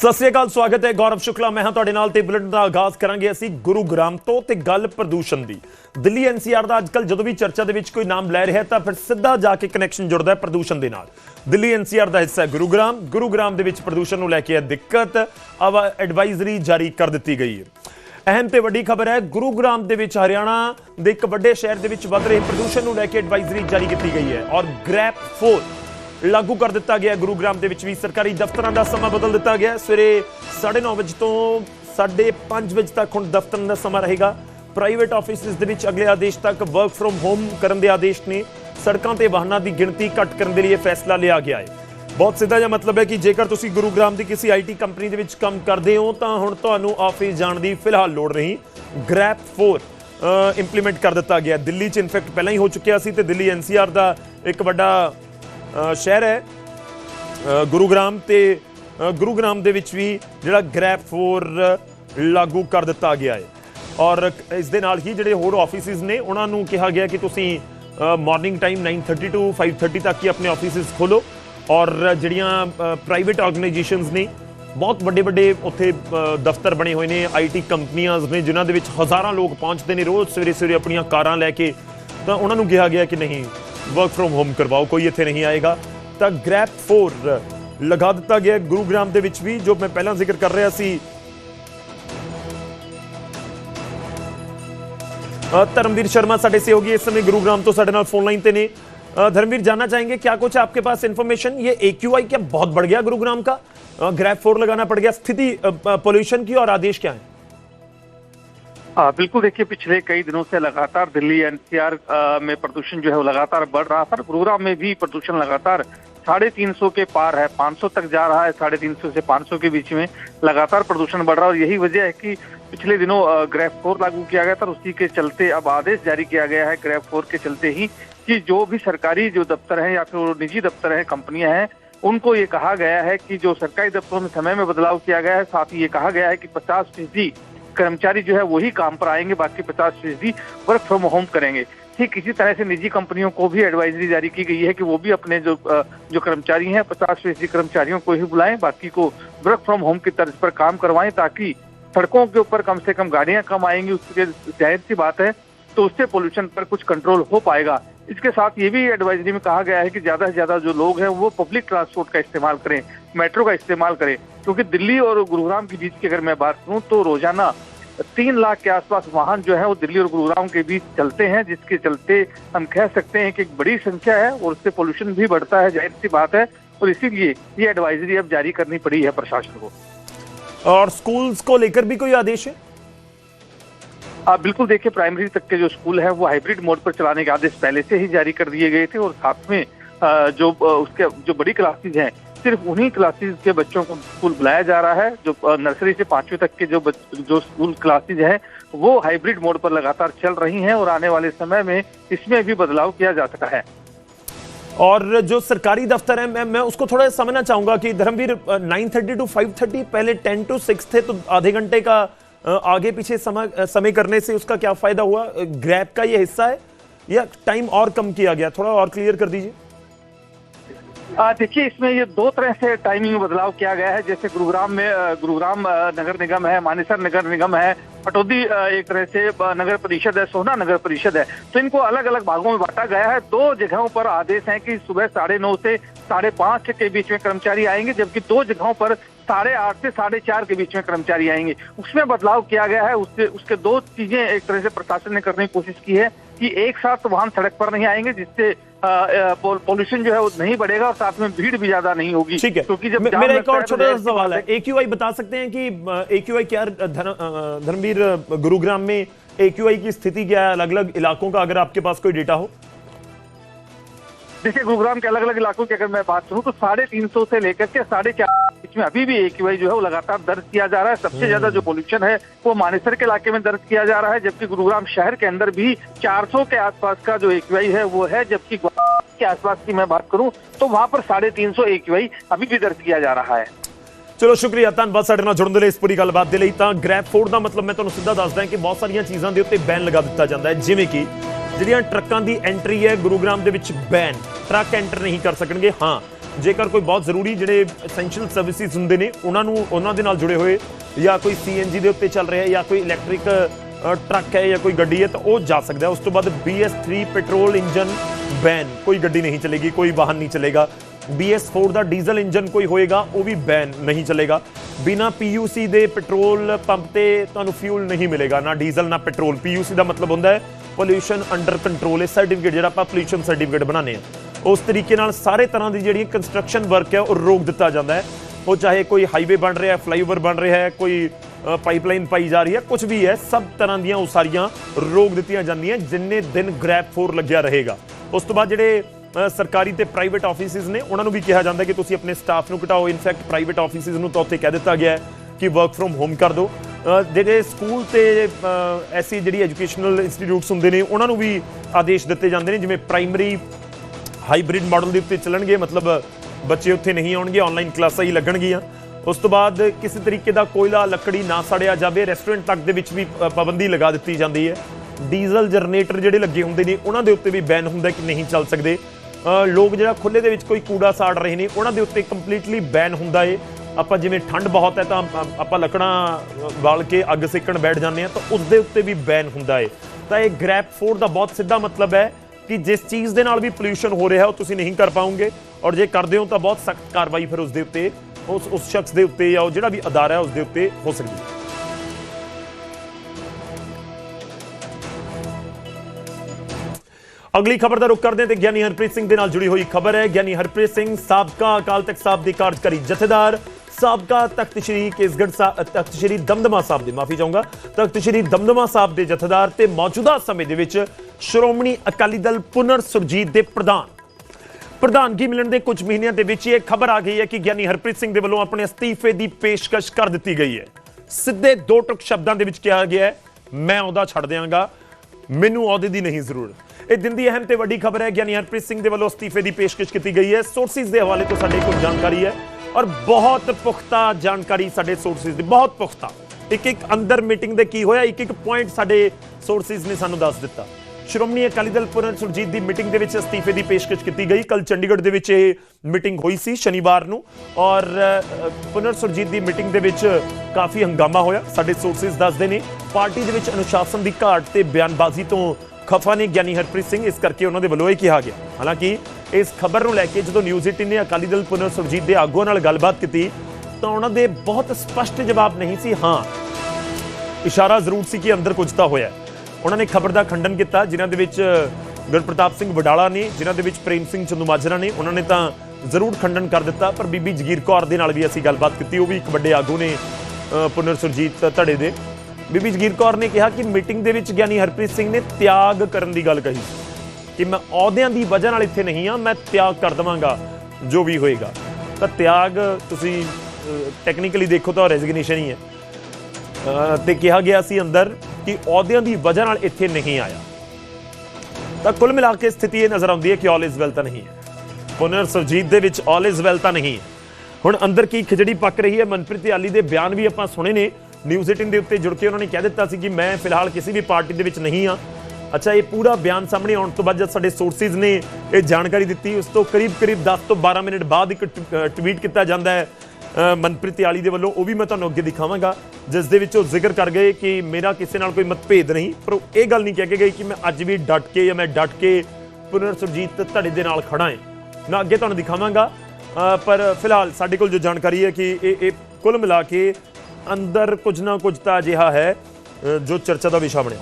ਸਤਿ ਸ੍ਰੀ ਅਕਾਲ, ਸਵਾਗਤ ਹੈ ਗੌਰਵ ਸ਼ੁਕਲਾ। ਮੈਂ ਹਾਂ ਤੁਹਾਡੇ ਨਾਲ ਤੇ ਬੁਲੇਟਿਨ ਦਾ ਆਗਾਜ਼ ਕਰਾਂਗੇ ਅਸੀਂ ਗੁਰੂਗ੍ਰਾਮ ਤੋਂ ਤੇ ਗੱਲ ਪ੍ਰਦੂਸ਼ਣ ਦੀ। ਦਿੱਲੀ ਐਨਸੀਆਰ ਦਾ ਅੱਜਕੱਲ ਜਦੋਂ ਵੀ ਚਰਚਾ ਦੇ ਵਿੱਚ ਕੋਈ ਨਾਮ ਲੈ ਰਿਹਾ ਤਾਂ ਫਿਰ ਸਿੱਧਾ ਜਾ ਕੇ ਕਨੈਕਸ਼ਨ ਜੁੜਦਾ ਹੈ ਪ੍ਰਦੂਸ਼ਣ ਦੇ ਨਾਲ। ਦਿੱਲੀ ਐਨਸੀਆਰ ਦਾ ਹਿੱਸਾ ਹੈ ਗੁਰੂਗ੍ਰਾਮ ਗੁਰੂਗ੍ਰਾਮ ਦੇ ਵਿੱਚ ਪ੍ਰਦੂਸ਼ਣ ਨੂੰ ਲੈ ਕੇ ਹੈ ਦਿੱਕਤ ਅਬ ਐਡਵਾਈਜ਼ਰੀ ਜਾਰੀ ਕਰ ਦਿੱਤੀ ਗਈ ਹੈ। ਅਹਿਮ ਤੇ ਵੱਡੀ ਖਬਰ ਹੈ ਗੁਰੂਗ੍ਰਾਮ ਦੇ ਵਿੱਚ ਹਰਿਆਣਾ ਦੇ ਇੱਕ ਵੱਡੇ ਸ਼ਹਿਰ ਦੇ ਵਿੱਚ ਵੱਧ ਰਹੇ ਪ੍ਰਦੂਸ਼ਣ ਨੂੰ ਲੈ ਕੇ ਐਡਵਾਈਜ਼ਰੀ ਜਾਰੀ ਕੀਤੀ ਗਈ ਹੈ ਔਰ ਗ੍ਰੈਪ 4 ਲਾਗੂ ਕਰ ਦਿੱਤਾ ਗਿਆ ਹੈ। ਗੁਰੂਗ੍ਰਾਮ ਦੇ ਵਿੱਚ ਵੀ ਸਰਕਾਰੀ ਦਫ਼ਤਰਾਂ ਦਾ ਸਮਾਂ ਬਦਲ ਦਿੱਤਾ ਗਿਆ ਹੈ। ਸਵੇਰੇ 9:30 ਵਜੇ ਤੋਂ 5:30 ਵਜੇ ਤੱਕ ਹੁਣ ਦਫ਼ਤਰਾਂ ਦਾ ਸਮਾਂ ਰਹੇਗਾ ਪ੍ਰਾਈਵੇਟ ਆਫਿਸਿਸ ਦੇ ਵਿੱਚ ਅਗਲੇ ਆਦੇਸ਼ ਤੱਕ ਵਰਕ ਫਰਮ ਹੋਮ ਕਰਨ ਦੇ ਆਦੇਸ਼ ਨੇ ਸੜਕਾਂ ਤੇ ਵਾਹਨਾਂ ਦੀ ਗਿਣਤੀ ਘੱਟ ਕਰਨ ਦੇ ਲਈ ਇਹ ਫੈਸਲਾ ਲਿਆ ਗਿਆ ਹੈ ਬਹੁਤ ਸਿੱਧਾ ਜਿਹਾ ਮਤਲਬ ਹੈ ਕਿ ਜੇਕਰ ਤੁਸੀਂ ਗੁਰੂਗ੍ਰਾਮ ਦੀ ਕਿਸੇ ਆਈਟੀ ਕੰਪਨੀ ਦੇ ਵਿੱਚ ਕੰਮ ਕਰਦੇ ਹੋ, ਤਾਂ ਹੁਣ ਤੁਹਾਨੂੰ ਆਫਿਸ ਜਾਣ ਦੀ ਫਿਲਹਾਲ ਲੋੜ ਨਹੀਂ ਗ੍ਰੈਪ 4 ਇੰਪਲੀਮੈਂਟ ਕਰ ਦਿੱਤਾ ਗਿਆ ਦਿੱਲੀ 'ਚ ਇਨਫੈਕਟ ਪਹਿਲਾਂ ਹੀ ਹੋ ਚੁੱਕਿਆ ਸੀ ਤੇ ਦਿੱਲੀ ਐਨਸੀਆਰ ਦਾ ਇੱਕ ਵੱਡਾ ਸ਼ਹਿਰ ਹੈ। ਅ, ਗੁਰੂਗ੍ਰਾਮ ਤੇ ਅ, ਗੁਰੂਗ੍ਰਾਮ ਦੇ ਵਿੱਚ ਵੀ ਜਿਹੜਾ ਗ੍ਰੈਪ 4 ਲਾਗੂ ਕਰ ਦਿੱਤਾ ਗਿਆ ਹੈ। ਔਰ ਇਸ ਦੇ ਨਾਲ ਹੀ ਜਿਹੜੇ ਹੋਰ ਆਫਿਸਿਸ ਨੇ ਉਹਨਾਂ ਨੂੰ ਕਿਹਾ ਗਿਆ ਕਿ ਤੁਸੀਂ ਮਾਰਨਿੰਗ ਟਾਈਮ 9:30 ਤੋਂ 5:30 ਤੱਕ ਹੀ ਆਪਣੇ ਆਫਿਸਿਸ ਖੋਲੋ ਔਰ ਜਿਹੜੀਆਂ ਪ੍ਰਾਈਵੇਟ ਆਰਗੇਨਾਈਜੇਸ਼ਨਸ ਨੇ ਬਹੁਤ ਵੱਡੇ ਵੱਡੇ ਉੱਥੇ ਦਫ਼ਤਰ ਬਣੇ ਹੋਏ ਨੇ ਆਈਟੀ ਕੰਪਨੀਆਂ ਨੇ ਜਿਨ੍ਹਾਂ ਦੇ ਵਿੱਚ ਹਜ਼ਾਰਾਂ ਲੋਕ ਪਹੁੰਚਦੇ ਨੇ ਰੋਜ਼ ਸਵੇਰੇ ਸਵੇਰੇ ਆਪਣੀਆਂ ਕਾਰਾਂ ਲੈ ਕੇ। ਤਾਂ ਉਹਨਾਂ ਨੂੰ ਕਿਹਾ ਗਿਆ ਕਿ ਨਹੀਂ वर्क फ्रॉम होम करवाओ, कोई इतने नहीं आएगा। तो ग्रैप फोर लगा दिता गया गुरुग्राम के जो मैं पहला ज़िक्र कर रहा धर्मवीर शर्मा साढ़े सहयोगी इस समय गुरुग्राम तो साढ़े फोनलाइन से ने। धर्मवीर, जानना चाहेंगे क्या कुछ आपके पास इन्फॉर्मेशन ये ए क्यू आई क्या बहुत बढ़ गया गुरुग्राम का? ग्रैप फोर लगाना पड़ गया, स्थिति पोल्यूशन की और आदेश क्या है? हाँ बिल्कुल देखिए, पिछले कई दिनों से लगातार दिल्ली एनसीआर में प्रदूषण जो है वो लगातार बढ़ रहा था। गुरुग्राम में भी प्रदूषण लगातार साढ़े तीन सौ के पार है, पाँच सौ तक जा रहा है, साढ़े तीन सौ से पाँच सौ के बीच में लगातार प्रदूषण बढ़ रहा है। और यही वजह है कि पिछले दिनों ग्रैफ फोर लागू किया गया था उसी के चलते अब आदेश जारी किया गया है ग्रैफ फोर के चलते ही कि जो भी सरकारी जो दफ्तर हैं या फिर निजी दफ्तर हैं, कंपनियाँ हैं, उनको ये कहा गया है कि जो सरकारी दफ्तरों में समय में बदलाव किया गया है, साथ ही ये कहा गया है कि पचास फ़ीसदी कर्मचारी जो है वही काम पर आएँगे, बाकी पचास फ़ीसदी वर्क फ्रॉम होम करेंगे। ठीक इसी तरह से निजी कंपनियों को भी एडवाइजरी जारी की गई है कि वो भी अपने जो जो कर्मचारी हैं, पचास फ़ीसदी कर्मचारियों को ही बुलाएँ, बाकी को वर्क फ्रॉम होम की तर्ज पर काम करवाएँ, ताकि सड़कों के ऊपर कम से कम गाड़ियाँ कम आएँगी। उसके ज़ाहिर सी बात है तो उससे पोल्यूशन पर कुछ कंट्रोल हो पाएगा। इसके साथ ये भी एडवाइजरी में कहा गया है कि ज़्यादा से ज़्यादा जो लोग हैं, वो पब्लिक ट्रांसपोर्ट का इस्तेमाल करें मेट्रो का इस्तेमाल करें। क्योंकि दिल्ली और गुरुग्राम के बीच की अगर मैं बात करूँ तो रोज़ाना तीन लाख के आसपास वाहन जो है वो दिल्ली और गुरुग्राम के बीच चलते हैं जिसके चलते हम कह सकते हैं कि एक बड़ी संख्या है और उससे पोल्यूशन भी बढ़ता है ज़ाहिर सी बात है। और इसीलिए ये एडवाइजरी अब जारी करनी पड़ी है प्रशासन को। और स्कूल्स को लेकर भी कोई आदेश है? आप बिल्कुल देखिए प्राइमरी तक के जो स्कूल है वो हाइब्रिड मोड पर चलाने के आदेश पहले से ही जारी कर दिए गए थे और साथ में जो उसके जो बड़ी क्लासेज हैं सिर्फ़ उन्हीं क्लासेज के बच्चों को स्कूल बुलाया जा रहा है, जो नर्सरी से पांचवी तक के जो जो स्कूल क्लासेज हैं, वो हाइब्रिड मोड पर लगातार चल रही हैं और आने वाले समय में इसमें भी बदलाव किया जा सकता है। और जो सरकारी दफ्तर है, मैं मैं उसको थोड़ा समझना चाहूँगा कि धर्मवीर 9:30 टू 5:30 पहले 10 टू 6 थे तो आधे घंटे का आगे पीछे समय समय करने से उसका क्या फ़ायदा हुआ? ग्रैप का ये हिस्सा है या टाइम और कम किया गया? थोड़ा और क्लियर कर दीजिए। देखिए, इसमें ये दो तरह से टाइमिंग में बदलाव किया गया है। जैसे गुरुग्राम में गुरुग्राम नगर निगम है, मानेसर नगर निगम है, पटौदी एक तरह से नगर परिषद है, सोहना नगर परिषद है। तो इनको अलग अलग भागों में बांटा गया है। दो जगहों पर आदेश है कि सुबह साढ़े नौ से साढ़े पाँच के बीच में कर्मचारी आएँगे, जबकि दो जगहों पर साढ़े आठ से साढ़े चार के बीच में कर्मचारी आएँगे। उसमें बदलाव किया गया है। उससे, उसके दो चीज़ें एक तरह से प्रशासन ने करने की कोशिश की है कि एक साथ वाहन सड़क पर नहीं आएँगे, जिससे पॉल्यूशन जो है वो नहीं बढ़ेगा और साथ में भीड़ भी ज़्यादा नहीं होगी। ठीक है। क्योंकि जब मेरा एक और तो छोटा सा सवाल है। एक्यूआई बता सकते हैं कि एक्यूआई क्या धर्म- धर्मवीर गुरुग्राम में एक्यूआई की स्थिति क्या है? अलग अलग इलाकों का अगर आपके पास कोई डेटा हो। देखिए गुरुग्राम के अलग अलग इलाकों की अगर मैं बात करूं तो साढ़े तीन सौ से लेकर के साढ़े चार के बीच में अभी भी एक जो है वो लगातार दर्ज किया जा रहा है सबसे ज्यादा जो पोल्यूशन है वो मानेसर के इलाके में दर्ज किया जा रहा है जबकि गुरुग्राम शहर के अंदर भी 400 के आसपास का जो एक है वो है जबकि ग्वालियर के आसपास की मैं बात करूं तो वहां पर साढ़े तीन सौ अभी भी दर्ज किया जा रहा है ਚਲੋ ਸ਼ੁਕਰੀਆ ਧੰਨਵਾਦ ਸਾਡੇ ਨਾਲ ਜੁੜਨ ਦੇ ਲਈ ਇਸ ਪੂਰੀ ਗੱਲਬਾਤ ਦੇ ਲਈ ਤਾਂ ਗ੍ਰੈਪ ਫੋਰਡ ਦਾ ਮਤਲਬ ਮੈਂ ਤੁਹਾਨੂੰ ਸਿੱਧਾ ਦੱਸਦਾ ਕਿ ਬਹੁਤ ਸਾਰੀਆਂ ਚੀਜ਼ਾਂ ਦੇ ਉੱਤੇ ਬੈਨ ਲਗਾ ਦਿੱਤਾ ਜਾਂਦਾ ਹੈ ਜਿਵੇਂ ਕਿ ਜਿਹੜੀਆਂ ਟਰੱਕਾਂ ਦੀ ਐਂਟਰੀ ਹੈ ਗੁਰੂਗ੍ਰਾਮ ਦੇ ਵਿੱਚ ਬੈਨ ਟਰੱਕ ਐਂਟਰ ਨਹੀਂ ਕਰ ਸਕਣਗੇ, ਹਾਂ। ਜੇਕਰ ਕੋਈ ਬਹੁਤ ਜ਼ਰੂਰੀ ਜਿਹੜੇ ਐਸੈਂਸ਼ੀਅਲ ਸਰਵਿਸਿਜ਼ ਹੁੰਦੇ ਨੇ, ਉਹਨਾਂ ਨੂੰ, ਉਹਨਾਂ ਦੇ ਨਾਲ ਜੁੜੇ ਹੋਏ, ਜਾਂ ਕੋਈ ਸੀਐਨਜੀ ਦੇ ਉੱਤੇ ਚੱਲ ਰਿਹਾ ਹੈ, ਜਾਂ ਕੋਈ ਇਲੈਕਟ੍ਰਿਕ ਟਰੱਕ ਹੈ, ਜਾਂ ਕੋਈ ਗੱਡੀ ਹੈ, ਤਾਂ ਉਹ ਜਾ ਸਕਦਾ ਉਸ ਤੋਂ ਬਾਅਦ BS3 ਪੈਟਰੋਲ ਇੰਜਨ ਬੈਨ ਕੋਈ ਗੱਡੀ ਨਹੀਂ ਚਲੇਗੀ, ਕੋਈ ਵਾਹਨ ਨਹੀਂ ਚੱਲੇਗਾ। BS4 ਦਾ ਡੀਜ਼ਲ ਇੰਜਨ ਕੋਈ ਹੋਏਗਾ, ਉਹ ਵੀ ਬੈਨ ਨਹੀਂ ਚੱਲੇਗਾ। ਬਿਨਾ PUC ਦੇ ਪੈਟਰੋਲ ਪੰਪ ਤੇ ਤੁਹਾਨੂੰ ਫਿਊਲ ਨਹੀਂ ਮਿਲੇਗਾ, ਨਾ ਡੀਜ਼ਲ ਨਾ ਪੈਟਰੋਲ PUC ਦਾ ਮਤਲਬ ਹੁੰਦਾ ਹੈ ਪੋਲੂਸ਼ਨ ਅੰਡਰ ਕੰਟਰੋਲ ਇਹ ਸਰਟੀਫਿਕੇਟ ਜਿਹੜਾ ਆਪਾਂ ਪੋਲੂਸ਼ਨ ਸਰਟੀਫਿਕੇਟ ਬਣਾਉਂਦੇ ਆ ਉਸ ਤਰੀਕੇ ਨਾਲ ਸਾਰੇ ਤਰ੍ਹਾਂ ਦੀ ਜਿਹੜੀ ਕੰਸਟਰਕਸ਼ਨ ਵਰਕ ਹੈ, ਉਹ ਰੋਕ ਦਿੱਤਾ ਜਾਂਦਾ ਹੈ। ਉਹ ਚਾਹੇ ਕੋਈ ਹਾਈਵੇ ਬਣ ਰਿਹਾ ਹੈ ਫਲਾਈਓਵਰ ਬਣ ਰਿਹਾ ਹੈ, ਕੋਈ ਪਾਈਪਲਾਈਨ ਪਾਈ ਜਾ ਰਹੀ ਹੈ ਕੁਝ ਵੀ ਹੈ, ਸਭ ਤਰ੍ਹਾਂ ਦੀਆਂ ਉਸਾਰੀਆਂ ਰੋਕ ਦਿੱਤੀਆਂ ਜਾਂਦੀਆਂ, ਜਿੰਨੇ ਦਿਨ ਗ੍ਰੈਪ ਫੋਰ ਲੱਗਿਆ ਰਹੇਗਾ। ਉਸ ਤੋਂ ਬਾਅਦ ਜਿਹੜੇ ਸਰਕਾਰੀ ਤੇ ਪ੍ਰਾਈਵੇਟ ਆਫਿਸਿਸ ਨੇ, ਉਹਨਾਂ ਨੂੰ ਵੀ ਕਿਹਾ ਜਾਂਦਾ ਕਿ ਤੁਸੀਂ ਆਪਣੇ ਸਟਾਫ ਨੂੰ ਘਟਾਓ। ਇਨਫੈਕਟ ਪ੍ਰਾਈਵੇਟ ਆਫਿਸਿਸ ਨੂੰ ਤਾਂ ਉੱਥੇ ਕਹਿ ਦਿੱਤਾ ਗਿਆ ਹੈ। ਕਿ ਵਰਕ ਫਰੋਮ ਹੋਮ ਕਰ ਦਿਓ ਜਿਹੜੇ ਸਕੂਲ ਤੇ ਐਸੀ ਜਿਹੜੀ ਐਜੂਕੇਸ਼ਨਲ ਇੰਸਟੀਟਿਊਟਸ ਹੁੰਦੇ ਨੇ, ਉਹਨਾਂ ਨੂੰ ਵੀ ਆਦੇਸ਼ ਦਿੱਤੇ ਜਾਂਦੇ ਨੇ, ਜਿਵੇਂ ਪ੍ਰਾਇਮਰੀ ਹਾਈਬ੍ਰਿਡ ਮਾਡਲ ਦੇ ਉੱਤੇ ਚੱਲਣਗੇ। ਮਤਲਬ ਬੱਚੇ ਉੱਥੇ ਨਹੀਂ ਆਉਣਗੇ ਆਨਲਾਈਨ ਕਲਾਸਾਂ ਹੀ ਲੱਗਣਗੀਆਂ। ਉਸ ਤੋਂ ਬਾਅਦ ਕਿਸੇ ਤਰੀਕੇ ਦਾ ਕੋਇਲਾ ਲੱਕੜੀ ਨਾ ਸੜਿਆ ਜਾਵੇ ਰੈਸਟੋਰੈਂਟ ਤੱਕ ਦੇ ਵਿੱਚ ਵੀ ਪਾਬੰਦੀ ਲਗਾ ਦਿੱਤੀ ਜਾਂਦੀ ਹੈ। ਡੀਜ਼ਲ ਜਨਰੇਟਰ ਜਿਹੜੇ ਲੱਗੇ ਹੁੰਦੇ ਨੇ, ਉਹਨਾਂ ਦੇ ਉੱਤੇ ਵੀ ਬੈਨ ਹੁੰਦਾ ਕਿ ਨਹੀਂ ਚੱਲ ਸਕਦੇ। ਲੋਕ ਜਿਹੜਾ ਖੁੱਲੇ ਦੇ ਵਿੱਚ ਕੋਈ ਕੂੜਾ ਸਾੜ ਰਹੇ ਨੇ, ਉਹਨਾਂ ਦੇ ਉੱਤੇ ਕੰਪਲੀਟਲੀ ਬੈਨ ਹੁੰਦਾ ਏ ਆਪਾਂ ਜਿਵੇਂ ਠੰਡ ਬਹੁਤ ਹੈ ਤਾਂ ਆਪਾਂ ਲੱਕੜਾਂ ਬਾਲ ਕੇ ਅੱਗ ਸੇਕਣ ਬੈਠ ਜਾਂਦੇ ਆ ਤਾਂ ਉਸ ਦੇ ਉੱਤੇ ਵੀ ਬੈਨ ਹੁੰਦਾ ਹੈ ਤਾਂ ਇਹ ਗ੍ਰੈਪ 4 ਦਾ ਬਹੁਤ ਸਿੱਧਾ ਮਤਲਬ ਹੈ ਕਿ ਜਿਸ ਚੀਜ਼ ਦੇ ਨਾਲ ਵੀ ਪੋਲੂਸ਼ਨ ਹੋ ਰਿਹਾ ਉਹ ਤੁਸੀਂ ਨਹੀਂ ਕਰ ਪਾਉਂਗੇ ਔਰ ਜੇ ਕਰਦੇ ਹੋ ਤਾਂ ਬਹੁਤ ਸਖਤ ਕਾਰਵਾਈ ਫਿਰ ਉਸ ਦੇ ਉੱਤੇ, ਉਸ ਉਸ ਸ਼ਖਸ ਦੇ ਉੱਤੇ ਜਾਂ ਜਿਹੜਾ ਵੀ ਅਦਾਰਾ ਹੈ ਉਸ ਦੇ ਉੱਤੇ ਹੋ ਸਕਦੀ ਹੈ। ਅਗਲੀ ਖਬਰ ਦਾ ਰੁਖ ਕਰਦੇ ਹਾਂ ਤੇ ਗਿਆਨੀ ਹਰਪ੍ਰੀਤ ਸਿੰਘ ਦੇ ਨਾਲ ਜੁੜੀ ਹੋਈ ਖਬਰ ਹੈ। ਗਿਆਨੀ ਹਰਪ੍ਰੀਤ ਸਿੰਘ, ਸਾਬਕਾ ਅਕਾਲ ਤਖਤ ਸਾਹਿਬ ਦੇ ਕਾਰਜਕਾਰੀ ਜਥੇਦਾਰ ਸਾਬਕਾ ਤਖਤ ਸ੍ਰੀ ਕੇਸਗੜ੍ਹ ਸਾਹਿਬ ਤਖਤ ਸ੍ਰੀ ਦਮਦਮਾ ਸਾਹਿਬ ਦੇ ਮਾਫੀ ਚਾਹੂੰਗਾ। ਤਖਤ ਸ੍ਰੀ ਦਮਦਮਾ ਸਾਹਿਬ ਦੇ ਜਥੇਦਾਰ ਤੇ ਮੌਜੂਦਾ ਸਮੇਂ ਦੇ ਵਿੱਚ ਸ਼੍ਰੋਮਣੀ ਅਕਾਲੀ ਦਲ ਪੁਨਰ ਸੁਰਜੀਤ ਦੇ ਪ੍ਰਧਾਨ। ਪ੍ਰਧਾਨਗੀ ਮਿਲਣ ਦੇ ਕੁਝ ਮਹੀਨਿਆਂ ਦੇ ਵਿੱਚ ਇਹ ਖਬਰ ਆ ਗਈ ਹੈ ਕਿ ਗਿਆਨੀ ਹਰਪ੍ਰੀਤ ਸਿੰਘ ਦੇ ਵੱਲੋਂ ਆਪਣੇ ਅਸਤੀਫੇ ਦੀ ਪੇਸ਼ਕਸ਼ ਕਰ ਦਿੱਤੀ ਗਈ ਹੈ। ਸਿੱਧੇ ਦੋ ਟੁਕ ਸ਼ਬਦਾਂ ਦੇ ਵਿੱਚ ਕਿਹਾ ਗਿਆ ਹੈ, ਮੈਂ ਉਹਦਾ ਛੱਡ ਦਿਆਂਗਾ, ਮੈਨੂੰ ਅਹੁਦੇ ਦੀ ਨਹੀਂ ਜ਼ਰੂਰਤ। ਇਹ ਦਿਨ ਦੀ ਅਹਿਮ ਤੇ ਵੱਡੀ ਖਬਰ ਹੈ, ਗਿਆਨੀ ਹਰਪ੍ਰੀਤ ਸਿੰਘ ਦੇ ਵੱਲੋਂ ਅਸਤੀਫੇ ਦੀ ਪੇਸ਼ਕਸ਼ ਕੀਤੀ ਗਈ ਹੈ। ਸੋਰਸਿਸ ਦੇ ਹਵਾਲੇ ਤੋਂ ਸਾਡੇ ਕੋਲ ਜਾਣਕਾਰੀ ਹੈ। ਔਰ ਬਹੁਤ ਪੁਖਤਾ ਜਾਣਕਾਰੀ ਸਾਡੇ ਸੋਰਸਿਸ ਦੀ, ਬਹੁਤ ਪੁਖਤਾ। ਇੱਕ ਇੱਕ ਅੰਦਰ ਮੀਟਿੰਗ ਦੇ ਕੀ ਹੋਇਆ, ਇੱਕ ਇੱਕ ਪੁਆਇੰਟ ਸਾਡੇ ਸੋਰਸਿਸ ਨੇ ਸਾਨੂੰ ਦੱਸ ਦਿੱਤਾ। ਸ਼੍ਰੋਮਣੀ ਅਕਾਲੀ ਦਲ ਪੁਨਰ ਸੁਰਜੀਤ ਦੀ ਮੀਟਿੰਗ ਦੇ ਵਿੱਚ ਅਸਤੀਫੇ ਦੀ ਪੇਸ਼ਕਸ਼ ਕੀਤੀ ਗਈ। ਕੱਲ ਚੰਡੀਗੜ੍ਹ ਦੇ ਵਿੱਚ ਇਹ ਮੀਟਿੰਗ ਹੋਈ ਸੀ, ਸ਼ਨੀਵਾਰ ਨੂੰ। ਔਰ ਪੁਨਰ ਸੁਰਜੀਤ ਦੀ ਮੀਟਿੰਗ ਦੇ ਵਿੱਚ ਕਾਫੀ ਹੰਗਾਮਾ ਹੋਇਆ। ਸਾਡੇ ਸੋਰਸਿਸ ਦੱਸਦੇ ਨੇ, ਪਾਰਟੀ ਦੇ ਵਿੱਚ ਅਨੁਸ਼ਾਸਨ ਦੀ ਘਾਟ ਤੇ ਬਿਆਨਬਾਜ਼ੀ ਤੋਂ ਖਫਾ ਨੇ ਗਿਆਨੀ ਹਰਪ੍ਰੀਤ ਸਿੰਘ। ਇਸ ਕਰਕੇ ਉਹਨਾਂ ਦੇ ਵੱਲੋਂ ਇਹ ਕਿਹਾ ਗਿਆ। ਹਾਲਾਂਕਿ ਇਸ ਖਬਰ ਨੂੰ ਲੈ ਕੇ ਜਦੋਂ ਨਿਊਜ਼ 18 ਨੇ ਅਕਾਲੀ ਦਲ ਪੁਨਰ ਸੁਰਜੀਤ ਦੇ ਆਗੂਆਂ ਨਾਲ ਗੱਲਬਾਤ ਕੀਤੀ, ਤਾਂ ਉਹਨਾਂ ਦੇ ਬਹੁਤ ਸਪਸ਼ਟ ਜਵਾਬ ਨਹੀਂ ਸੀ, ਹਾਂ। ਇਸ਼ਾਰਾ ਜ਼ਰੂਰ ਸੀ ਕਿ ਅੰਦਰ ਕੁਝ ਤਾਂ ਹੋਇਆ ਉਹਨਾਂ ਨੇ ਖਬਰ ਦਾ ਖੰਡਨ ਕੀਤਾ, ਜਿਨ੍ਹਾਂ ਦੇ ਵਿੱਚ ਗੁਰਪ੍ਰਤਾਪ ਸਿੰਘ ਵਡਾਲਾ ਨੇ, ਜਿਨ੍ਹਾਂ ਦੇ ਵਿੱਚ ਪ੍ਰੇਮ ਸਿੰਘ ਚੰਦੂਮਾਜਰਾ ਨੇ, ਉਹਨਾਂ ਨੇ ਤਾਂ ਜ਼ਰੂਰ ਖੰਡਨ ਕਰ ਦਿੱਤਾ, ਪਰ ਬੀਬੀ ਜਗੀਰ ਕੌਰ ਦੇ ਨਾਲ ਵੀ ਅਸੀਂ ਗੱਲਬਾਤ ਕੀਤੀ, ਉਹ ਵੀ ਇੱਕ ਵੱਡੇ ਆਗੂ ਨੇ ਪੁਨਰ ਸੁਰਜੀਤ ਧੜੇ ਦੇ। ਬੀਬੀ ਜਗੀਰ ਕੌਰ ਨੇ ਕਿਹਾ ਕਿ ਮੀਟਿੰਗ ਦੇ ਵਿੱਚ ਗਿਆਨੀ ਹਰਪ੍ਰੀਤ ਸਿੰਘ ਨੇ ਤਿਆਗ ਕਰਨ ਦੀ ਗੱਲ ਕਹੀ। ਕਿ ਮੈਂ ਅਹੁਦਿਆਂ ਦੀ ਵਜ੍ਹਾ ਨਾਲ ਇੱਥੇ ਨਹੀਂ ਆ ਮੈਂ ਤਿਆਗ ਕਰ ਦਵਾਂਗਾ, ਜੋ ਵੀ ਹੋਏਗਾ। ਤਾਂ ਤਿਆਗ ਤੁਸੀਂ ਟੈਕਨੀਕਲੀ ਦੇਖੋ ਤਾਂ ਰੈਜ਼ਿਗਨੇਸ਼ਨ ਹੀ ਹੈ। ਅਹ, ਤੇ ਕਿਹਾ ਗਿਆ ਸੀ ਅੰਦਰ ਕਿ ਅਹੁਦਿਆਂ ਦੀ ਵਜ੍ਹਾ ਨਾਲ ਇੱਥੇ ਨਹੀਂ ਆਇਆ। ਤਾਂ ਕੁੱਲ ਮਿਲਾ ਕੇ ਸਥਿਤੀ ਇਹ ਨਜ਼ਰ ਆਉਂਦੀ ਹੈ ਕਿ ਆਲ ਇਜ਼ ਵੈਲ ਤਾਂ ਨਹੀਂ ਹੈ। ਪੁਨਰ ਸੁਰਜੀਤ ਦੇ ਵਿੱਚ ਆਲ ਇਜ਼ ਵੈਲ ਤਾਂ ਨਹੀਂ ਹੈ। ਹੁਣ ਅੰਦਰ ਕੀ ਖਿਚੜੀ ਪੱਕ ਰਹੀ ਹੈ, ਮਨਪ੍ਰੀਤ ਯਾਲੀ ਦੇ ਬਿਆਨ ਵੀ ਆਪਾਂ ਸੁਣੇ ਨੇ। ਨਿਊਜ਼ 18 ਦੇ ਉੱਤੇ ਜੁੜ ਕੇ ਉਹਨਾਂ ਨੇ ਕਹਿ ਦਿੱਤਾ ਸੀ ਕਿ ਮੈਂ ਫਿਲਹਾਲ ਕਿਸੇ ਵੀ ਪਾਰਟੀ ਦੇ ਵਿੱਚ ਨਹੀਂ ਆ ਅੱਛਾ, ਇਹ ਪੂਰਾ ਬਿਆਨ ਸਾਹਮਣੇ ਆਉਣ ਤੋਂ ਬਾਅਦ ਜਦ ਸਾਡੇ ਸੋਰਸਿਸ ਨੇ ਇਹ ਜਾਣਕਾਰੀ ਦਿੱਤੀ, ਉਸ ਤੋਂ ਕਰੀਬ ਕਰੀਬ 10 ਤੋਂ 12 ਮਿੰਟ ਬਾਅਦ ਇੱਕ ਟ- ਟਵੀਟ ਕੀਤਾ ਜਾਂਦਾ ਹੈ ਮਨਪ੍ਰੀਤ ਯਾਲੀ ਦੇ ਵੱਲੋਂ। ਉਹ ਵੀ ਮੈਂ ਤੁਹਾਨੂੰ ਅੱਗੇ ਦਿਖਾਵਾਂਗਾ, ਜਿਸ ਦੇ ਵਿੱਚ ਉਹ ਜ਼ਿਕਰ ਕਰ ਗਏ ਕਿ ਮੇਰਾ ਕਿਸੇ ਨਾਲ ਕੋਈ ਮਤਭੇਦ ਨਹੀਂ, ਪਰ ਉਹ ਇਹ ਗੱਲ ਨਹੀਂ ਕਹਿ ਕੇ ਗਈ ਕਿ ਮੈਂ ਅੱਜ ਵੀ ਡਟ ਕੇ ਜਾਂ ਮੈਂ ਡਟ ਕੇ ਪੁਨਰ ਸੁਰਜੀਤ ਧੜੇ ਦੇ ਨਾਲ ਖੜਾ ਹਾਂ। ਮੈਂ ਅੱਗੇ ਤੁਹਾਨੂੰ ਦਿਖਾਵਾਂਗਾ ਪਰ ਫਿਲਹਾਲ ਸਾਡੇ ਕੋਲ ਜੋ ਜਾਣਕਾਰੀ ਹੈ ਕਿ ਇਹ ਇਹ ਕੁੱਲ ਮਿਲਾ ਕੇ ਅੰਦਰ ਕੁਝ ਨਾ ਕੁਝ ਤਾਂ ਅਜਿਹਾ ਹੈ ਜੋ ਚਰਚਾ ਦਾ ਵਿਸ਼ਾ ਬਣਿਆ।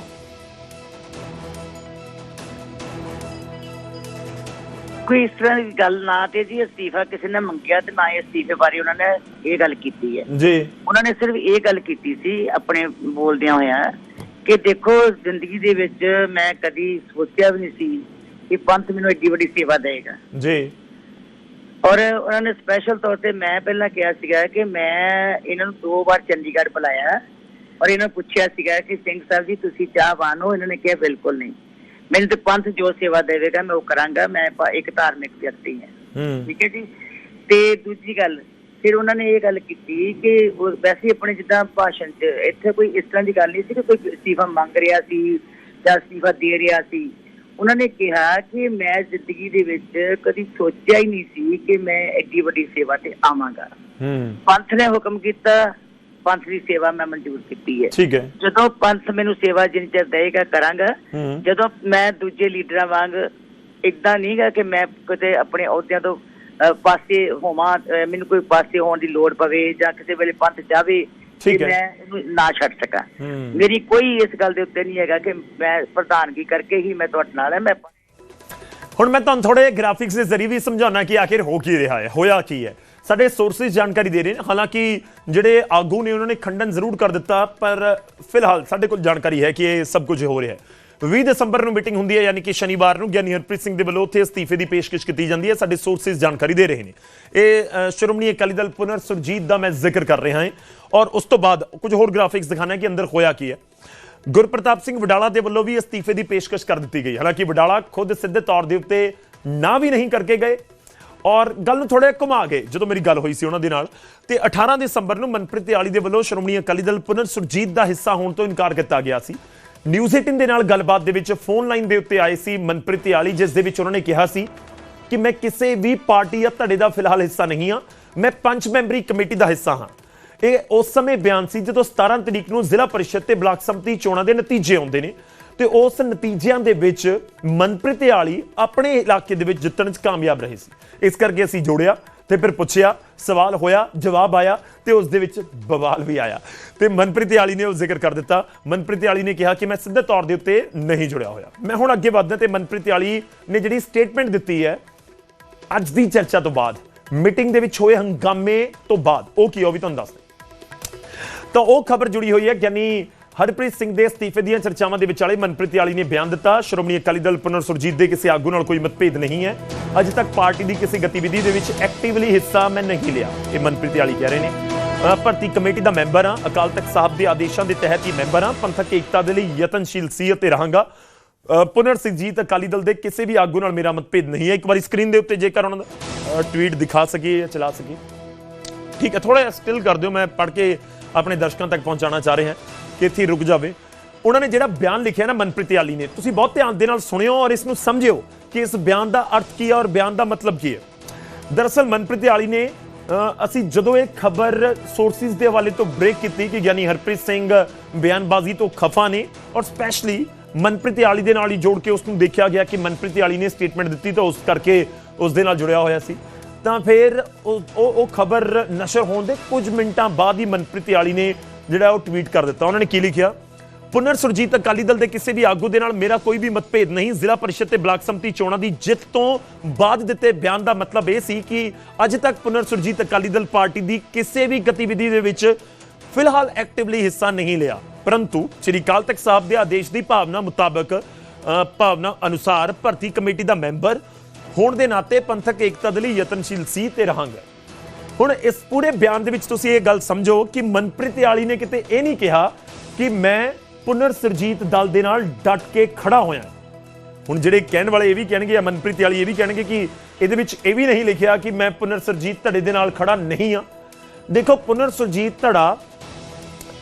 ਕੋਈ ਇਸ ਤਰ੍ਹਾਂ ਦੀ ਗੱਲ ਨਾ ਤੇ ਜੀ ਅਸਤੀਫਾ ਕਿਸੇ ਨੇ ਮੰਗਿਆ ਤੇ ਨਾ ਹੀ ਅਸਤੀਫੇ ਬਾਰੇ ਉਹਨਾਂ ਨੇ ਇਹ ਗੱਲ ਕੀਤੀ ਹੈ। ਜੀ। ਉਹਨਾਂ ਨੇ ਸਿਰਫ ਇਹ ਗੱਲ ਕੀਤੀ ਸੀ ਆਪਣੇ ਬੋਲਦਿਆਂ ਹੋਇਆਂ ਕਿ ਦੇਖੋ ਜ਼ਿੰਦਗੀ ਦੇ ਵਿੱਚ ਮੈਂ ਕਦੀ ਸੋਚਿਆ ਵੀ ਨਹੀਂ ਸੀ ਕਿ ਪੰਥ ਮੈਨੂੰ ਏਡੀ ਵੱਡੀ ਸੇਵਾ ਦੇਗਾ ਜੀ। ਔਰ ਉਹਨਾਂ ਨੇ ਸਪੈਸ਼ਲ ਤੌਰ ਤੇ ਮੈਂ ਪਹਿਲਾਂ ਕਿਹਾ ਸੀਗਾ ਕਿ ਮੈਂ ਇਹਨਾਂ ਨੂੰ ਦੋ ਵਾਰ ਚੰਡੀਗੜ੍ਹ ਬੁਲਾਇਆ ਔਰ ਇਹਨਾਂ ਨੂੰ ਪੁੱਛਿਆ ਸੀਗਾ ਕਿ ਸਿੰਘ ਸਾਹਿਬ ਜੀ ਤੁਸੀਂ ਚਾਹਵਾਨ ਹੋ? ਇਹਨਾਂ ਨੇ ਕਿਹਾ ਬਿਲਕੁਲ ਨਹੀਂ। ਮੈਨੂੰ ਤੇ ਪੰਥ ਜੋ ਸੇਵਾ ਦੇਵੇਗਾ ਮੈਂ ਉਹ ਕਰਾਂਗਾ ਮੈਂ ਇੱਕ ਧਾਰਮਿਕ ਵਿਅਕਤੀ ਹਾਂ। ਠੀਕ ਹੈ ਜੀ? ਤੇ ਦੂਜੀ ਗੱਲ ਫਿਰ ਉਹਨਾਂ ਨੇ ਇਹ ਗੱਲ ਕੀਤੀ ਕਿ ਵੈਸੇ ਆਪਣੇ ਜਿੱਦਾਂ ਭਾਸ਼ਣ 'ਚ ਇੱਥੇ ਕੋਈ ਇਸ ਤਰ੍ਹਾਂ ਦੀ ਗੱਲ ਨਹੀਂ ਸੀ ਕਿ ਕੋਈ ਅਸਤੀਫਾ ਮੰਗ ਰਿਹਾ ਸੀ ਜਾਂ ਅਸਤੀਫਾ ਦੇ ਰਿਹਾ ਸੀ। ਉਹਨਾਂ ਨੇ ਕਿਹਾ ਕਿ ਮੈਂ ਜ਼ਿੰਦਗੀ ਦੇ ਵਿੱਚ ਕਦੀ ਸੋਚਿਆ ਹੀ ਨਹੀਂ ਸੀ ਕਿ ਮੈਂ ਐਡੀ ਵੱਡੀ ਸੇਵਾ ਤੇ ਆਵਾਂਗਾ। ਹੂੰ। ਪੰਥ ਨੇ ਹੁਕਮ ਕੀਤਾ ਪੰਥ ਦੀ ਸੇਵਾ ਮੈਂ ਮਨਜ਼ੂਰ ਕੀਤੀ ਹੈ। ਠੀਕ ਹੈ। ਜਦੋਂ ਪੰਥ ਮੈਨੂੰ ਸੇਵਾ ਜਿੰਨ ਚਿਰ ਦੇਗਾ ਕਰਾਂਗਾ। ਜਦੋਂ ਮੈਂ ਦੂਜੇ ਲੀਡਰਾਂ ਵਾਂਗ ਇਦਾਂ ਨਹੀਂਗਾ ਕਿ ਮੈਂ ਕਿਤੇ ਆਪਣੇ ਅਹੁਦਿਆਂ ਤੋਂ ਪਾਸੇ ਹੋਵਾਂ ਮੈਨੂੰ ਕੋਈ ਪਾਸੇ ਹੋਣ ਦੀ ਲੋੜ ਪਵੇ ਜਾਂ ਕਿਸੇ ਵੇਲੇ ਪੰਥ ਠੀਕ ਕਿ ਹੈ। ਮੈਂ ਇਹਨੂੰ ਨਾ ਛੱਡ ਸਕਾਂ। ਮੇਰੀ ਕੋਈ ਇਸ ਗੱਲ ਦੇ ਉੱਤੇ ਨਹੀਂ ਹੈਗਾ ਕਿ ਮੈਂ ਪ੍ਰਧਾਨਗੀ ਕਰਕੇ ਹੀ ਮੈਂ ਤੁਹਾਡੇ ਨਾਲ ਹੈ ਮੈਂ ਹੁਣ ਮੈਂ ਤੁਹਾਨੂੰ ਥੋੜੇ ਗ੍ਰਾਫਿਕਸ ਦੇ ਜ਼ਰੀਏ ਵੀ ਸਮਝਾਉਣਾ ਕਿ ਆਖਿਰ ਹੋ ਕੀ ਰਿਹਾ ਹੈ ਹੋਇਆ ਕੀ ਹੈ। ਸਾਡੇ ਸੋਰਸਿਸ ਜਾਣਕਾਰੀ ਦੇ ਰਹੇ ਨੇ। ਹਾਲਾਂਕਿ ਜਿਹੜੇ ਆਗੂ ਨੇ, ਉਹਨਾਂ ਨੇ ਖੰਡਨ ਜ਼ਰੂਰ ਕਰ ਦਿੱਤਾ, ਪਰ ਫਿਲਹਾਲ ਸਾਡੇ ਕੋਲ ਜਾਣਕਾਰੀ ਹੈ ਕਿ ਇਹ ਸਭ ਕੁਝ ਹੋ ਰਿਹਾ ਹੈ। 20 ਦਸੰਬਰ ਨੂੰ ਮੀਟਿੰਗ ਹੁੰਦੀ ਹੈ, ਯਾਨੀ ਕਿ ਸ਼ਨੀਵਾਰ ਨੂੰ, ਗਿਆਨੀ ਹਰਪ੍ਰੀਤ ਸਿੰਘ ਦੇ ਵੱਲੋਂ ਉੱਥੇ ਅਸਤੀਫੇ ਦੀ ਪੇਸ਼ਕਸ਼ ਕੀਤੀ ਜਾਂਦੀ ਹੈ। ਸਾਡੇ ਸੋਰਸਿਸ ਜਾਣਕਾਰੀ ਦੇ ਰਹੇ ਨੇ। ਇਹ ਸ਼੍ਰੋਮਣੀ ਅਕਾਲੀ ਦਲ ਪੁਨਰ ਸੁਰਜੀਤ ਦਾ ਮੈਂ ਜ਼ਿਕਰ ਕਰ ਰਿਹਾ ਹਾਂ। ਔਰ ਉਸ ਤੋਂ ਬਾਅਦ ਕੁਝ ਹੋਰ ਗ੍ਰਾਫਿਕਸ ਦਿਖਾਣਾ ਕਿ ਅੰਦਰ ਹੋਇਆ ਕੀ ਹੈ। ਗੁਰਪ੍ਰਤਾਪ ਸਿੰਘ ਵਡਾਲਾ ਦੇ ਵੱਲੋਂ ਵੀ ਅਸਤੀਫੇ ਦੀ ਪੇਸ਼ਕਸ਼ ਕਰ ਦਿੱਤੀ ਗਈ। ਹਾਲਾਂਕਿ ਵਡਾਲਾ ਖੁਦ ਸਿੱਧੇ ਤੌਰ ਦੇ ਉੱਤੇ ਨਾ ਵੀ ਨਹੀਂ ਕਰਕੇ ਗਏ। ਔਰ ਗੱਲ ਨੂੰ ਥੋੜਾ ਘੁਮਾ ਕੇ ਜਦੋਂ ਮੇਰੀ ਗੱਲ ਹੋਈ ਸੀ ਉਹਨਾਂ ਦੇ ਨਾਲ, ਤੇ 18 ਦਸੰਬਰ ਨੂੰ ਮਨਪ੍ਰੀਤ ਆਲੀ ਦੇ ਵੱਲੋਂ ਸ਼੍ਰੋਮਣੀ ਅਕਾਲੀ ਦਲ ਪੁਨਰ ਸੁਰਜੀਤ ਦਾ ਹਿੱਸਾ ਹੋਣ ਤੋਂ ਇਨਕਾਰ ਕੀਤਾ ਗਿਆ ਸੀ। ਨਿਊਜ਼ 18 ਦੇ ਨਾਲ ਗੱਲਬਾਤ ਦੇ ਵਿੱਚ ਫੋਨ ਲਾਈਨ ਦੇ ਉੱਤੇ ਆਏ ਸੀ ਮਨਪ੍ਰੀਤ ਆਲੀ ਜਿਸ ਦੇ ਵਿੱਚ ਉਹਨਾਂ ਨੇ ਕਿਹਾ ਸੀ ਕਿ ਮੈਂ ਕਿਸੇ ਵੀ ਪਾਰਟੀ ਜਾਂ ਧੜੇ ਦਾ ਫਿਲਹਾਲ ਹਿੱਸਾ ਨਹੀਂ ਹਾਂ, ਮੈਂ ਪੰਜ ਮੈਂਬਰੀ ਕਮੇਟੀ ਦਾ ਹਿੱਸਾ ਹਾਂ। ਇਹ ਉਸ ਸਮੇਂ ਬਿਆਨ ਸੀ ਜਦੋਂ 17 ਤਰੀਕ ਨੂੰ ਜ਼ਿਲ੍ਹਾ ਪਰਿਸ਼ਦ ਤੇ ਬਲਾਕ ਸੰਮਤੀ ਚੋਣਾਂ ਦੇ ਨਤੀਜੇ ਆਉਂਦੇ ਨੇ। ਤੇ ਉਸ ਨਤੀਜਿਆਂ ਦੇ ਵਿੱਚ ਮਨਪ੍ਰੀਤ ਆਲੀ ਆਪਣੇ ਇਲਾਕੇ ਦੇ ਵਿੱਚ ਜਿੱਤਣ 'ਚ ਕਾਮਯਾਬ ਰਹੇ ਸੀ। ਇਸ ਕਰਕੇ ਅਸੀਂ ਜੋੜਿਆ ਤੇ ਫਿਰ ਪੁੱਛਿਆ, ਸਵਾਲ ਹੋਇਆ, ਜਵਾਬ ਆਇਆ ਤੇ ਉਸ ਦੇ ਵਿੱਚ ਬਵਾਲ ਵੀ ਆਇਆ। ਤੇ ਮਨਪ੍ਰੀਤ ਆਲੀ ਨੇ ਉਹ ਜ਼ਿਕਰ ਕਰ ਦਿੱਤਾ। ਮਨਪ੍ਰੀਤ ਆਲੀ ਨੇ ਕਿਹਾ ਕਿ ਮੈਂ ਸਿੱਧੇ ਤੌਰ ਦੇ ਉੱਤੇ ਨਹੀਂ ਜੁੜਿਆ ਹੋਇਆ। ਮੈਂ ਹੁਣ ਅੱਗੇ ਵਧਦਾ ਤੇ ਮਨਪ੍ਰੀਤ ਆਲੀ ਨੇ ਜਿਹੜੀ ਸਟੇਟਮੈਂਟ ਦਿੱਤੀ ਹੈ, ਅੱਜ ਦੀ ਚਰਚਾ ਤੋਂ ਬਾਅਦ ਮੀਟਿੰਗ ਦੇ ਵਿੱਚ ਹੋਏ ਹੰਗਾਮੇ ਤੋਂ ਬਾਅਦ, ਉਹ ਕੀ ਉਹ ਵੀ ਤੁਹਾਨੂੰ ਦੱਸਦੇ ਤਾਂ ਉਹ ਖਬਰ ਜੁੜੀ ਹੋਈ ਹੈ, ਯਾਨੀ ਹਰਪ੍ਰੀਤ ਸਿੰਘ ਦੇ ਅਸਤੀਫੇ ਦੀਆਂ ਚਰਚਾਵਾਂ ਦੇ ਵਿਚਾਲੇ ਮਨਪ੍ਰੀਤ ਆਲੀ ਨੇ ਬਿਆਨ ਦਿੱਤਾ। ਸ਼੍ਰੋਮਣੀ ਅਕਾਲੀ ਦਲ ਪੁਨਰ ਸੁਰਜੀਤ ਦੇ ਕਿਸੇ ਆਗੂ ਨਾਲ ਕੋਈ ਮਤਭੇਦ ਨਹੀਂ ਹੈ। ਅਜੇ ਤੱਕ ਪਾਰਟੀ ਦੀ ਕਿਸੇ ਗਤੀਵਿਧੀ ਦੇ ਵਿੱਚ ਐਕਟਿਵਲੀ ਹਿੱਸਾ ਮੈਂ ਨਹੀਂ ਲਿਆ ਇਹ ਮਨਪ੍ਰੀਤ ਆਲੀ ਕਹਿ ਰਹੇ ਨੇ। ਭਰਤੀ ਕਮੇਟੀ ਦਾ ਮੈਂਬਰ ਹਾਂ। ਅਕਾਲ ਤਖਤ ਸਾਹਿਬ ਦੇ ਆਦੇਸ਼ਾਂ ਦੇ ਤਹਿਤ ਹੀ ਮੈਂਬਰ ਹਾਂ। ਪੰਥਕ ਏਕਤਾ ਦੇ ਲਈ ਯਤਨਸ਼ੀਲ ਸੀ ਅਤੇ ਰਹਾਂਗਾ। ਅ, ਪੁਨਰ ਸੁਰਜੀਤ ਅਕਾਲੀ ਦਲ ਦੇ ਕਿਸੇ ਵੀ ਆਗੂ ਨਾਲ ਮੇਰਾ ਮਤਭੇਦ ਨਹੀਂ ਹੈ। ਇੱਕ ਵਾਰੀ ਸਕਰੀਨ ਦੇ ਉੱਤੇ ਜੇਕਰ ਉਹਨਾਂ ਦਾ ਟਵੀਟ ਦਿਖਾ ਸਕੀਏ ਜਾਂ ਚਲਾ ਸਕੀਏ। ਠੀਕ ਹੈ ਥੋੜਾ ਸਟਿਲ ਕਰ ਦਿਓ। ਮੈਂ ਪੜ੍ਹ ਕੇ ਆਪਣੇ ਦਰਸ਼ਕਾਂ ਤੱਕ ਪਹੁੰਚਾਉਣਾ ਚਾਹ ਰਿਹਾ। ਕਿ ਇੱਥੇ ਰੁਕ ਜਾਵੇ। ਉਹਨਾਂ ਨੇ ਜਿਹੜਾ ਬਿਆਨ ਲਿਖਿਆ ਨਾ ਮਨਪ੍ਰੀਤ ਆਲੀ ਨੇ, ਤੁਸੀਂ ਬਹੁਤ ਧਿਆਨ ਦੇ ਨਾਲ ਸੁਣਿਓ ਔਰ ਇਸ ਨੂੰ ਸਮਝਿਓ ਕਿ ਇਸ ਬਿਆਨ ਦਾ ਅਰਥ ਕੀ ਹੈ ਔਰ ਬਿਆਨ ਦਾ ਮਤਲਬ ਕੀ ਹੈ। ਦਰਅਸਲ ਮਨਪ੍ਰੀਤ ਆਲੀ ਨੇ ਅਸੀਂ ਜਦੋਂ ਇਹ ਖਬਰ ਸੋਰਸਿਸ ਦੇ ਹਵਾਲੇ ਤੋਂ ਬ੍ਰੇਕ ਕੀਤੀ ਕਿ ਗਿਆਨੀ ਹਰਪ੍ਰੀਤ ਸਿੰਘ ਬਿਆਨਬਾਜ਼ੀ ਤੋਂ ਖਫਾ ਨੇ ਔਰ ਸਪੈਸ਼ਲੀ ਮਨਪ੍ਰੀਤ ਆਲੀ ਦੇ ਨਾਲ ਹੀ ਜੋੜ ਕੇ ਉਸ ਨੂੰ ਦੇਖਿਆ ਗਿਆ ਕਿ ਮਨਪ੍ਰੀਤ ਆਲੀ ਨੇ ਸਟੇਟਮੈਂਟ ਦਿੱਤੀ ਤਾਂ ਉਸ ਕਰਕੇ ਉਸ ਦੇ ਨਾਲ ਜੁੜਿਆ ਹੋਇਆ ਸੀ। ਤਾਂ ਫਿਰ ਉਹ ਉਹ ਉਹ ਖਬਰ ਨਸ਼ਰ ਹੋਣ ਦੇ ਕੁਝ ਮਿੰਟਾਂ ਬਾਅਦ ਹੀ ਮਨਪ੍ਰੀਤ ਆਲੀ ਨੇ ਜਿਹੜਾ ਉਹ ਟਵੀਟ ਕਰ ਦਿੱਤਾ। ਉਹਨਾਂ ਨੇ ਕੀ ਲਿਖਿਆ? ਪੁਨਰ ਸੁਰਜੀਤ ਅਕਾਲੀ ਦਲ ਦੇ ਕਿਸੇ ਵੀ ਆਗੂ ਦੇ ਨਾਲ ਮੇਰਾ ਕੋਈ ਵੀ ਮਤਭੇਦ ਨਹੀਂ। ਜ਼ਿਲ੍ਹਾ ਪਰਿਸ਼ਦ ਤੇ ਬਲਾਕ ਸੰਮਤੀ ਚੋਣਾਂ ਦੀ ਜਿੱਤ ਤੋਂ ਬਾਅਦ ਦਿੱਤੇ ਬਿਆਨ ਦਾ ਮਤਲਬ ਇਹ ਸੀ ਕਿ ਅੱਜ ਤੱਕ ਪੁਨਰ ਸੁਰਜੀਤ ਅਕਾਲੀ ਦਲ ਪਾਰਟੀ ਦੀ ਕਿਸੇ ਵੀ ਗਤੀਵਿਧੀ ਦੇ ਵਿੱਚ ਫਿਲਹਾਲ ਐਕਟਿਵਲੀ ਹਿੱਸਾ ਨਹੀਂ ਲਿਆ। ਪਰੰਤੂ ਸ੍ਰੀ ਅਕਾਲ ਤਖਤ ਸਾਹਿਬ ਦੇ ਆਦੇਸ਼ ਦੀ ਭਾਵਨਾ ਮੁਤਾਬਕ ਭਾਵਨਾ ਅਨੁਸਾਰ ਭਰਤੀ ਕਮੇਟੀ ਦਾ ਮੈਂਬਰ ਹੋਣ ਦੇ ਨਾਤੇ ਪੰਥਕ ਏਕਤਾ ਦੇ ਲਈ ਯਤਨਸ਼ੀਲ ਸੀ ਤੇ ਰਹਾਂਗਾ। ਹੁਣ ਇਸ ਪੂਰੇ ਬਿਆਨ ਦੇ ਵਿੱਚ ਤੁਸੀਂ ਇਹ ਗੱਲ ਸਮਝੋ ਕਿ ਮਨਪ੍ਰੀਤ ਆਲੀ ਨੇ ਕਿਤੇ ਇਹ ਨਹੀਂ ਕਿਹਾ ਕਿ ਮੈਂ ਪੁਨਰ ਸਰਜੀਤ ਦਲ ਦੇ ਨਾਲ ਡਟ ਕੇ ਖੜਾ ਹੋਇਆ। ਹੁਣ ਜਿਹੜੇ ਕਹਿਣ ਵਾਲੇ ਇਹ ਵੀ ਕਹਿਣਗੇ ਜਾਂ ਮਨਪ੍ਰੀਤ ਆਲੀ ਇਹ ਵੀ ਕਹਿਣਗੇ ਕਿ ਇਹਦੇ ਵਿੱਚ ਇਹ ਵੀ ਨਹੀਂ ਲਿਖਿਆ ਕਿ ਮੈਂ ਪੁਨਰ ਸਰਜੀਤ ਧੜੇ ਦੇ ਨਾਲ ਖੜਾ ਨਹੀਂ ਆ ਦੇਖੋ, ਪੁਨਰ ਸਰਜੀਤ ਧੜਾ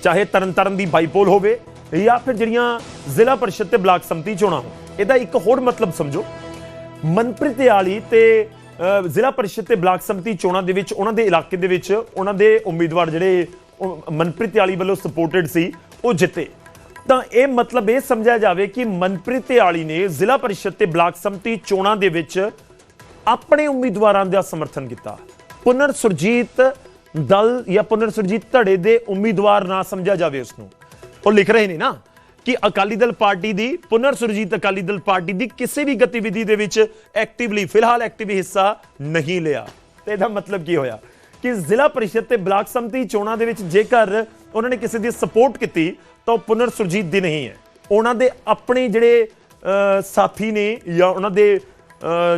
ਚਾਹੇ ਤਰਨਤਾਰਨ ਦੀ ਬਾਈਪੋਲ ਹੋਵੇ ਜਾਂ ਫਿਰ ਜਿਹੜੀਆਂ ਜ਼ਿਲ੍ਹਾ ਪਰਿਸ਼ਦ ਤੇ ਬਲਾਕ ਸੰਮਤੀ ਚੋਣਾਂ ਹੋ ਇਹਦਾ ਇੱਕ ਹੋਰ ਮਤਲਬ ਸਮਝੋ। ਮਨਪ੍ਰੀਤ ਆਲੀ ਤੇ ਜ਼ਿਲ੍ਹਾ ਪਰਿਸ਼ਦ ਤੇ ਬਲਾਕ ਸੰਮਤੀ ਚੋਣਾਂ ਦੇ ਵਿੱਚ ਉਹਨਾਂ ਦੇ ਇਲਾਕੇ ਦੇ ਵਿੱਚ ਉਹਨਾਂ ਦੇ ਉਮੀਦਵਾਰ ਜਿਹੜੇ ਮਨਪ੍ਰੀਤ ਆਲੀ ਵੱਲੋਂ ਸਪੋਰਟਡ ਸੀ, ਉਹ ਜਿੱਤੇ। ਤਾਂ ਇਹ ਮਤਲਬ ਇਹ ਸਮਝਿਆ ਜਾਵੇ ਕਿ ਮਨਪ੍ਰੀਤ ਆਲੀ ਨੇ ਜ਼ਿਲ੍ਹਾ ਪਰਿਸ਼ਦ ਤੇ ਬਲਾਕ ਸੰਮਤੀ ਚੋਣਾਂ ਦੇ ਵਿੱਚ ਆਪਣੇ ਉਮੀਦਵਾਰਾਂ ਦਾ ਸਮਰਥਨ ਕੀਤਾ। ਪੁਨਰ ਸੁਰਜੀਤ ਦਲ ਜਾਂ ਪੁਨਰ ਸੁਰਜੀਤ ਧੜੇ ਦੇ ਉਮੀਦਵਾਰ ਨਾ ਸਮਝਿਆ ਜਾਵੇ ਉਸ ਨੂੰ ਉਹ ਲਿਖ ਰਹੇ ਨੇ ਨਾ? ਕਿ ਅਕਾਲੀ ਦਲ ਪਾਰਟੀ ਦੀ ਪੁਨਰ ਸੁਰਜੀਤ ਅਕਾਲੀ ਦਲ ਪਾਰਟੀ ਦੀ ਕਿਸੇ ਵੀ ਗਤੀਵਿਧੀ ਦੇ ਵਿੱਚ ਐਕਟਿਵਲੀ ਫਿਲਹਾਲ ਐਕਟਿਵ ਹਿੱਸਾ ਨਹੀਂ ਲਿਆ। ਤੇ ਇਹਦਾ ਮਤਲਬ ਕੀ ਹੋਇਆ? ਕਿ ਜ਼ਿਲ੍ਹਾ ਪਰਿਸ਼ਦ ਤੇ ਬਲਾਕ ਸੰਮਤੀ ਚੋਣਾਂ ਦੇ ਵਿੱਚ ਜੇਕਰ ਉਹਨਾਂ ਨੇ ਕਿਸੇ ਦੀ ਸਪੋਰਟ ਕੀਤੀ, ਤਾਂ ਉਹ ਪੁਨਰ ਸੁਰਜੀਤ ਦੀ ਨਹੀਂ ਹੈ। ਉਹਨਾਂ ਦੇ ਆਪਣੇ ਜਿਹੜੇ ਸਾਥੀ ਨੇ ਜਾਂ ਉਹਨਾਂ ਦੇ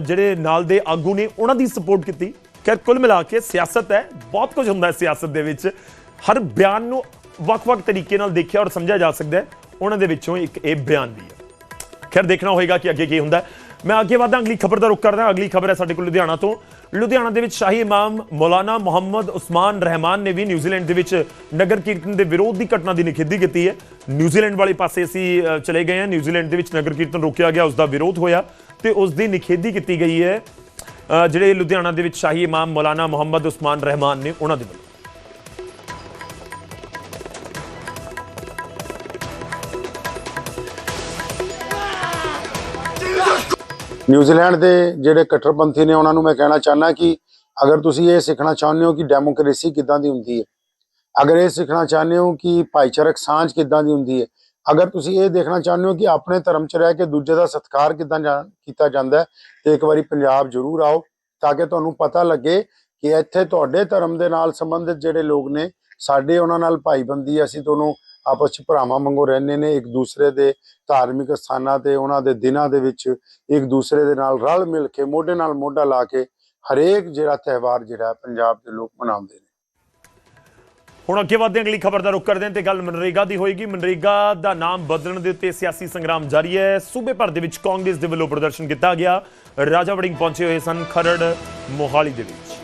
ਜਿਹੜੇ ਨਾਲ ਦੇ ਆਗੂ ਨੇ, ਉਹਨਾਂ ਦੀ ਸਪੋਰਟ ਕੀਤੀ। ਖੈਰ, ਕੁੱਲ ਮਿਲਾ ਕੇ ਸਿਆਸਤ ਹੈ, ਬਹੁਤ ਕੁਝ ਹੁੰਦਾ ਹੈ ਸਿਆਸਤ ਦੇ ਵਿੱਚ। ਹਰ ਬਿਆਨ ਨੂੰ ਵੱਖ-ਵੱਖ ਤਰੀਕੇ ਨਾਲ ਦੇਖਿਆ ਔਰ ਸਮਝਿਆ ਜਾ ਸਕਦਾ ਹੈ। ਉਹਨਾਂ ਦੇ ਵਿੱਚੋਂ ਇੱਕ ਇਹ ਬਿਆਨ ਵੀ ਹੈ ਖੈਰ, ਦੇਖਣਾ ਹੋਏਗਾ ਕਿ ਅੱਗੇ ਕੀ ਹੁੰਦਾ। ਮੈਂ ਅੱਗੇ ਵਧਾਂ ਅਗਲੀ ਖਬਰ ਦਾ ਰੁਖ ਕਰਦਾ। ਅਗਲੀ ਖਬਰ ਹੈ ਸਾਡੇ ਕੋਲ ਲੁਧਿਆਣਾ ਤੋਂ। ਲੁਧਿਆਣਾ ਦੇ ਵਿੱਚ ਸ਼ਾਹੀ ਇਮਾਮ ਮੌਲਾਨਾ ਮੁਹੰਮਦ ਉਸਮਾਨ ਰਹਿਮਾਨ ਨੇ ਵੀ ਨਿਊਜ਼ੀਲੈਂਡ ਦੇ ਵਿੱਚ ਨਗਰ ਕੀਰਤਨ ਦੇ ਵਿਰੋਧ ਦੀ ਘਟਨਾ ਦੀ ਨਿਖੇਧੀ ਕੀਤੀ ਹੈ। ਨਿਊਜ਼ੀਲੈਂਡ ਵਾਲੇ ਪਾਸੇ ਅਸੀਂ ਚਲੇ ਗਏ ਹਾਂ। ਨਿਊਜ਼ੀਲੈਂਡ ਦੇ ਵਿੱਚ ਨਗਰ ਕੀਰਤਨ ਰੋਕਿਆ ਗਿਆ ਉਸ ਦਾ ਵਿਰੋਧ ਹੋਇਆ ਤੇ ਉਸ ਦੀ ਨਿਖੇਧੀ ਕੀਤੀ ਗਈ ਹੈ। ਜਿਹੜੇ ਲੁਧਿਆਣਾ ਦੇ ਵਿੱਚ ਸ਼ਾਹੀ ਇਮਾਮ ਮੌਲਾਨਾ ਮੁਹੰਮਦ ਉਸਮਾਨ ਰਹਿਮਾਨ ਨੇ ਉਹਨਾਂ ਦੇ ਵੱਲੋਂ। ਨਿਊਜ਼ੀਲੈਂਡ ਦੇ ਜਿਹੜੇ ਕੱਟੜਪੰਥੀ ਨੇ, ਉਹਨਾਂ ਨੂੰ ਮੈਂ ਕਹਿਣਾ ਚਾਹਨਾ ਕਿ ਅਗਰ ਤੁਸੀਂ ਇਹ ਸਿੱਖਣਾ ਚਾਹੁੰਦੇ ਹੋ ਕਿ ਡੈਮੋਕ੍ਰੇਸੀ ਕਿੱਦਾਂ ਦੀ ਹੁੰਦੀ ਹੈ, ਅਗਰ ਇਹ ਸਿੱਖਣਾ ਚਾਹੁੰਦੇ ਹੋ ਕਿ ਭਾਈਚਾਰਕ ਸਾਂਝ ਕਿੱਦਾਂ ਦੀ ਹੁੰਦੀ ਹੈ, ਅਗਰ ਤੁਸੀਂ ਇਹ ਦੇਖਣਾ ਚਾਹੁੰਦੇ ਹੋ ਕਿ ਆਪਣੇ ਧਰਮ 'ਚ ਰਹਿ ਕੇ ਦੂਜੇ ਦਾ ਸਤਿਕਾਰ ਕਿੱਦਾਂ ਜਾ- ਕੀਤਾ ਜਾਂਦਾ ਹੈ, ਤੇ ਇੱਕ ਵਾਰੀ ਪੰਜਾਬ ਜ਼ਰੂਰ ਆਓ, ਤਾਂ ਕਿ ਤੁਹਾਨੂੰ ਪਤਾ ਲੱਗੇ ਕਿ ਇੱਥੇ ਤੁਹਾਡੇ ਧਰਮ ਦੇ ਨਾਲ ਸੰਬੰਧਿਤ ਜਿਹੜੇ ਲੋਕ ਨੇ, ਸਾਡੇ ਉਹਨਾਂ ਨਾਲ ਭਾਈਬੰਦੀ ਅਸੀਂ ਤੁਹਾਨੂੰ ਆਪਸ 'ਚ ਭਰਾਵਾਂ ਵਾਂਗੂ ਰਹਿੰਦੇ ਨੇ, ਇੱਕ ਦੂਸਰੇ ਦੇ ਧਾਰਮਿਕ ਸਥਾਨਾਂ ਤੇ, ਉਹਨਾਂ ਦੇ ਦਿਨਾਂ ਦੇ ਵਿੱਚ ਇੱਕ ਦੂਸਰੇ ਦੇ ਨਾਲ ਰਲ ਮਿਲ ਕੇ, ਮੋਢੇ ਨਾਲ ਮੋਢਾ ਲਾ ਕੇ ਹਰੇਕ ਜਿਹੜਾ ਤਿਉਹਾਰ ਜਿਹੜਾ ਪੰਜਾਬ ਦੇ ਲੋਕ ਮਨਾਉਂਦੇ ਨੇ। ਹੁਣ ਅੱਗੇ ਵਧਦੇ ਅਗਲੀ ਖਬਰ ਦਾ ਰੁਖ ਕਰਦੇ ਹਾਂ ਤੇ ਗੱਲ ਮਨਰੇਗਾ ਦੀ ਹੋਏਗੀ। ਮਨਰੇਗਾ ਦਾ ਨਾਮ ਬਦਲਣ ਦੇ ਉੱਤੇ ਸਿਆਸੀ ਸੰਗਰਾਮ ਜਾਰੀ ਹੈ। ਸੂਬੇ ਭਰ ਦੇ ਵਿੱਚ ਕਾਂਗਰਸ ਦੇ ਵੱਲੋਂ ਪ੍ਰਦਰਸ਼ਨ ਕੀਤਾ ਗਿਆ। ਰਾਜਾ ਵੜਿੰਗ ਪਹੁੰਚੇ ਹੋਏ ਸਨ ਖਰੜ ਮੋਹਾਲੀ ਦੇ ਵਿੱਚ।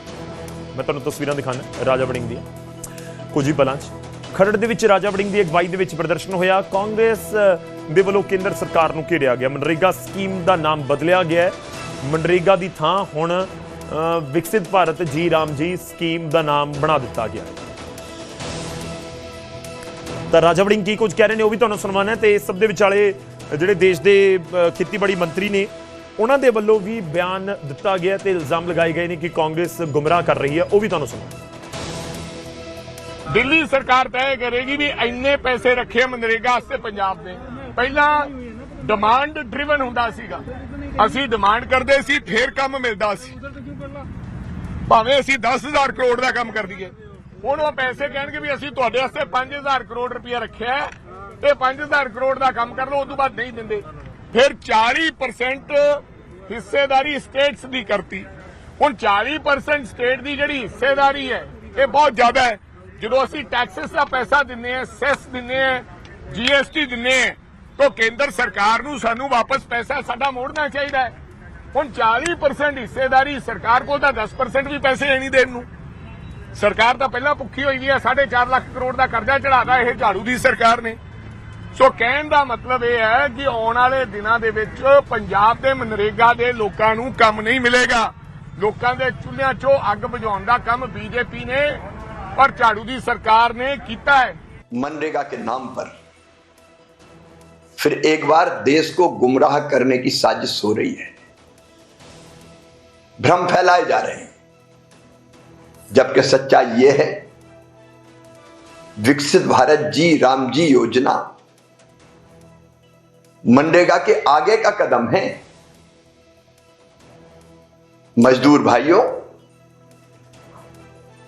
ਮੈਂ ਤੁਹਾਨੂੰ ਤਸਵੀਰਾਂ ਦਿਖਾਣਾ ਰਾਜਾ ਵੜਿੰਗ ਦੀਆਂ। ਕੁਝ ਹੀ ਪਲਾਂ 'ਚ। ਖਰੜ ਦੇ ਵਿੱਚ ਰਾਜਾ ਵੜਿੰਗ ਦੀ ਅਗਵਾਈ ਦੇ ਵਿੱਚ ਪ੍ਰਦਰਸ਼ਨ ਹੋਇਆ। ਕਾਂਗਰਸ ਦੇ ਵੱਲੋਂ ਕੇਂਦਰ ਸਰਕਾਰ ਨੂੰ ਘੇਰਿਆ ਗਿਆ। ਮਨਰੇਗਾ ਸਕੀਮ ਦਾ ਨਾਮ ਬਦਲਿਆ ਗਿਆ ਮਨਰੇਗਾ ਦੀ ਥਾਂ ਹੁਣ ਵਿਕਸਿਤ ਭਾਰਤ ਜੀ ਰਾਮ ਜੀ ਸਕੀਮ ਦਾ ਨਾਮ ਬਣਾ ਦਿੱਤਾ ਗਿਆ ਤਾਂ ਰਾਜਾ ਵੜਿੰਗ ਕੀ ਕੁਝ ਕਹਿ ਰਹੇ ਨੇ ਉਹ ਵੀ ਤੁਹਾਨੂੰ ਸੁਣਵਾਉਣਾ ਹੈ ਤੇ ਇਸ ਸਭ ਦੇ ਵਿਚਾਲੇ ਜਿਹੜੇ ਦੇਸ਼ ਦੇ ਖੇਤੀਬਾੜੀ ਮੰਤਰੀ ਨੇ, ਉਹਨਾਂ ਦੇ ਵੱਲੋਂ ਵੀ ਬਿਆਨ ਦਿੱਤਾ ਗਿਆ ਤੇ ਇਲਜ਼ਾਮ ਲਗਾਏ ਗਏ ਨੇ ਕਿ ਕਾਂਗਰਸ ਗੁੰਮਰਾਹ ਕਰ ਰਹੀ ਹੈ। ਉਹ ਵੀ ਤੁਹਾਨੂੰ ਸੁਣਾਉਣਾ ਦਿੱਲੀ ਸਰਕਾਰ ਤੈਅ ਕਰੇਗੀ ਵੀ ਇੰਨੇ ਪੈਸੇ ਰੱਖੇ ਮਨਰੇਗਾ ਵਾਸਤੇ ਪੰਜਾਬ ਦੇ। ਪਹਿਲਾਂ ਡਿਮਾਂਡ ਡਰਿਵਨ ਹੁੰਦਾ ਸੀਗਾ। ਅਸੀਂ ਡਿਮਾਂਡ ਕਰਦੇ ਸੀ, ਫੇਰ ਕੰਮ ਮਿਲਦਾ ਸੀ। ਭਾਵੇਂ ਅਸੀਂ 10000 ਕਰੋੜ ਦਾ ਕੰਮ ਕਰ ਦਈਏ। ਹੁਣ ਉਹ ਪੈਸੇ ਕਹਿਣਗੇ ਵੀ ਅਸੀਂ ਤੁਹਾਡੇ ਵਾਸਤੇ 5000 ਕਰੋੜ ਰੁਪਇਆ ਰੱਖਿਆ ਤੇ ਇਹ 5000 ਕਰੋੜ ਦਾ ਕੰਮ ਕਰ ਲਓ ਉਸ ਤੋਂ ਬਾਅਦ ਨਹੀਂ ਦਿੰਦੇ। ਫਿਰ 40% ਹਿੱਸੇਦਾਰੀ ਸਟੇਟਸ ਦੀ ਕਰਤੀ। ਹੁਣ 40% ਸਟੇਟ ਦੀ ਜਿਹੜੀ ਹਿੱਸੇਦਾਰੀ ਹੈ, ਇਹ ਬਹੁਤ ਜ਼ਿਆਦਾ ਹੈ। ਜਦੋਂ ਅਸੀਂ ਟੈਕਸਸ ਦਾ ਪੈਸਾ ਦਿੰਨੇ ਆ ਸੈਸ ਦਿੰਨੇ ਆ ਜੀਐਸਟੀ ਦਿੰਨੇ ਆ ਤਾਂ ਕੇਂਦਰ ਸਰਕਾਰ ਨੂੰ ਸਾਨੂੰ ਵਾਪਸ ਪੈਸਾ ਸਾਡਾ ਮੋੜਨਾ ਚਾਹੀਦਾ ਹੈ। ਹੁਣ 40% ਹਿੱਸੇਦਾਰੀ ਸਰਕਾਰ ਕੋਲ ਤਾਂ 10% ਵੀ ਪੈਸੇ ਹੈ ਨਹੀਂ ਦੇਣ ਨੂੰ। ਸਰਕਾਰ ਤਾਂ ਪਹਿਲਾਂ ਭੁੱਖੀ ਹੋਈ ਵੀ ਹੈ 4.5 ਲੱਖ ਕਰੋੜ ਦਾ ਕਰਜ਼ਾ ਚੜਾਦਾ ਇਹ ਝਾੜੂ ਦੀ ਸਰਕਾਰ ਨੇ। ਸੋ ਕਹਿਣ ਦਾ ਮਤਲਬ ਇਹ ਹੈ ਕਿ ਆਉਣ ਵਾਲੇ ਦਿਨਾਂ ਦੇ ਵਿੱਚ ਪੰਜਾਬ ਦੇ ਮਨਰੇਗਾ ਦੇ ਲੋਕਾਂ ਨੂੰ ਕੰਮ ਨਹੀਂ ਮਿਲੇਗਾ। ਲੋਕਾਂ ਦੇ ਚੁੱਲ੍ਹਿਆਂ 'ਚੋਂ ਅੱਗ ਬੁਝਾਉਣ ਦਾ ਕੰਮ ਬੀਜੇਪੀ ਨੇ पर झाड़ू की सरकार ने किया है। मनरेगा के नाम पर फिर एक बार देश को गुमराह करने की साजिश हो रही है। भ्रम फैलाए जा रहे हैं। जबकि सच्चाई यह है, विकसित भारत जी, राम जी योजना मनरेगा के आगे का कदम है। मजदूर भाइयों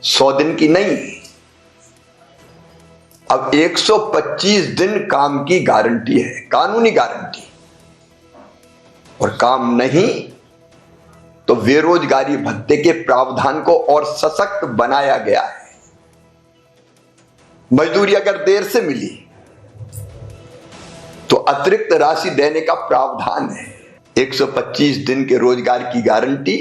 सौ दिन की नहीं। अब 125 दिन काम की गारंटी है, कानूनी गारंटी। और काम नहीं तो बेरोजगारी भत्ते के प्रावधान को और सशक्त बनाया गया है। मजदूरी अगर देर से मिली तो अतिरिक्त राशि देने का प्रावधान है। 125 दिन के रोज़गार की गारंटी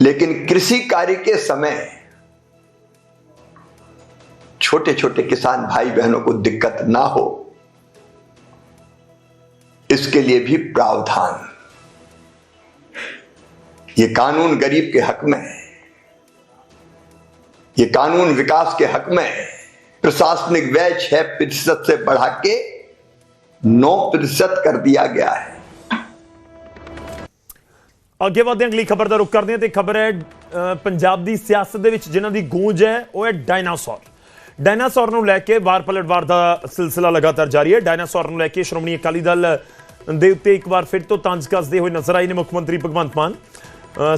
लेकिन कृषि कार्य के समय छोटे छोटे किसान भाई बहनों को दिक्कत ना हो, इसके लिए भी प्रावधान। ये कानून गरीब के हक में है। ये कानून विकास के हक में प्रशासनिक व्यय छह प्रतिशत से बढ़ा के नौ प्रतिशत कर दिया गया है। ਅੱਗੇ ਵਧਦੇ ਹਾਂ ਅਗਲੀ ਖਬਰ ਦਾ ਰੁਖ ਕਰਦੇ ਹਾਂ ਤੇ ਖਬਰ ਹੈ ਪੰਜਾਬ ਦੀ ਸਿਆਸਤ ਦੇ ਵਿੱਚ ਜਿਨ੍ਹਾਂ ਦੀ ਗੂੰਜ ਹੈ ਉਹ ਹੈ ਡਾਇਨਾਸੌਰ। ਡਾਇਨਾਸੌਰ ਨੂੰ ਲੈ ਕੇ ਵਾਰ ਪਲਟਵਾਰ ਦਾ ਸਿਲਸਿਲਾ ਲਗਾਤਾਰ ਜਾਰੀ ਹੈ। ਡਾਇਨਾਸੌਰ ਨੂੰ ਲੈ ਕੇ ਸ਼੍ਰੋਮਣੀ ਅਕਾਲੀ ਦਲ ਦੇ ਉੱਤੇ ਇੱਕ ਵਾਰ ਫਿਰ ਤੋਂ ਤੰਜ ਕੱਸਦੇ ਹੋਏ ਨਜ਼ਰ ਆਏ ਨੇ ਮੁੱਖ ਮੰਤਰੀ ਭਗਵੰਤ ਮਾਨ।